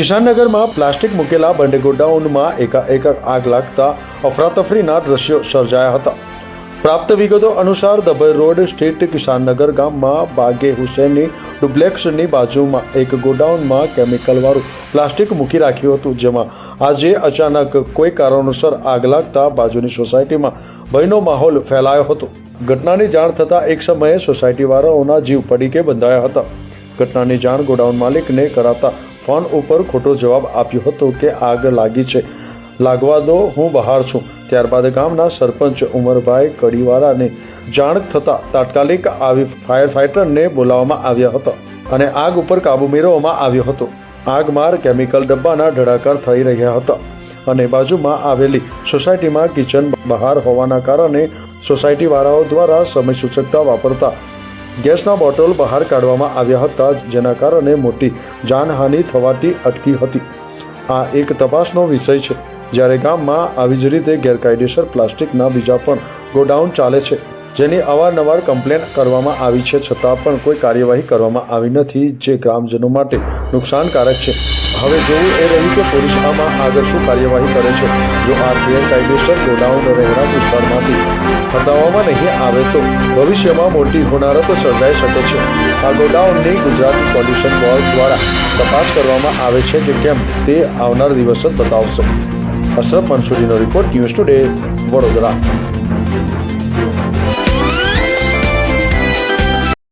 કિશાનનગરમાં plastic મૂકેલા બંને ગોડાઉનમાં એકાએક આગ લાગતા અફરાતફરીના દ્રશ્યો સર્જાયા હતા. પ્રાપ્ત વિગતો અનુસાર દભઈ રોડ સ્થિત કિસાનનગર ગામમાં બાગે હુસેનની ડુપ્લેક્સની બાજુમાં એક ગોડાઉનમાં કેમિકલવાળું પ્લાસ્ટિક મૂકી રાખ્યું હતું, જેમાં આજે અચાનક કોઈ કારણોસર આગ લાગતા બાજુની સોસાયટીમાં ભયનો માહોલ ફેલાયો હતો. ઘટનાની જાણ થતાં એક સમયે સોસાયટીવાળાઓના જીવ પડીકે બંધાયા હતા. ઘટનાની જાણ ગોડાઉન માલિકને કરાતા ફોન ઉપર ખોટો જવાબ આપ્યો હતો કે આગ લાગી છે. લાગવા દો, હું બહાર છું. ત્યારબાદ ગામના સરપંચ ઉમરભાઈ કડીવાળાને જાણ થતાં તાત્કાલિક આવી ફાયર ફાઇટરને બોલાવવામાં આવ્યા હતા અને આગ ઉપર કાબુ મેળવવામાં આવ્યો હતો. આગમાર કેમિકલ ડબ્બાના ધડાકાર થઈ રહ્યા હતા અને બાજુમાં આવેલી સોસાયટીમાં કિચન બહાર હોવાના કારણે સોસાયટીવાળાઓ દ્વારા સમય સૂચકતા વાપરતા ગેસના બોટલ બહાર કાઢવામાં આવ્યા હતા, જેના કારણે મોટી જાનહાનિ થવાથી અટકી હતી. આ એક તપાસનો વિષય છે. જ્યારે ગામમાં આવી જ રીતે ગેરકાયદેસર પ્લાસ્ટિકના બીજા પણ ગોડાઉન ચાલે છે. જેની અવારનવાર કમ્પ્લેન કરવામાં આવી છે, છતાં પણ કોઈ કાર્યવાહી કરવામાં આવી નથી, જે ગ્રામજનો માટે નુકસાનકારક છે. હવે જોવું એ રહ્યું કે પોલીસ આમાં આગળ શું કાર્યવાહી કરે છે. જો આ ગેરકાયદેસર ગોડાઉન રહેણાંક વિસ્તારમાંથી હટાવવામાં નહીં આવે તો ભવિષ્યમાં મોટી હોનારત સર્જાઈ શકે છે. આ ગોડાઉનની ગુજરાત પોલ્યુશન બોર્ડ દ્વારા તપાસ કરવામાં આવે છે કે કેમ તે આવનાર દિવસ બતાવશે. અશરફ મંસૂરીનો રિપોર્ટ ન્યૂઝ ટુડે વડોદરા.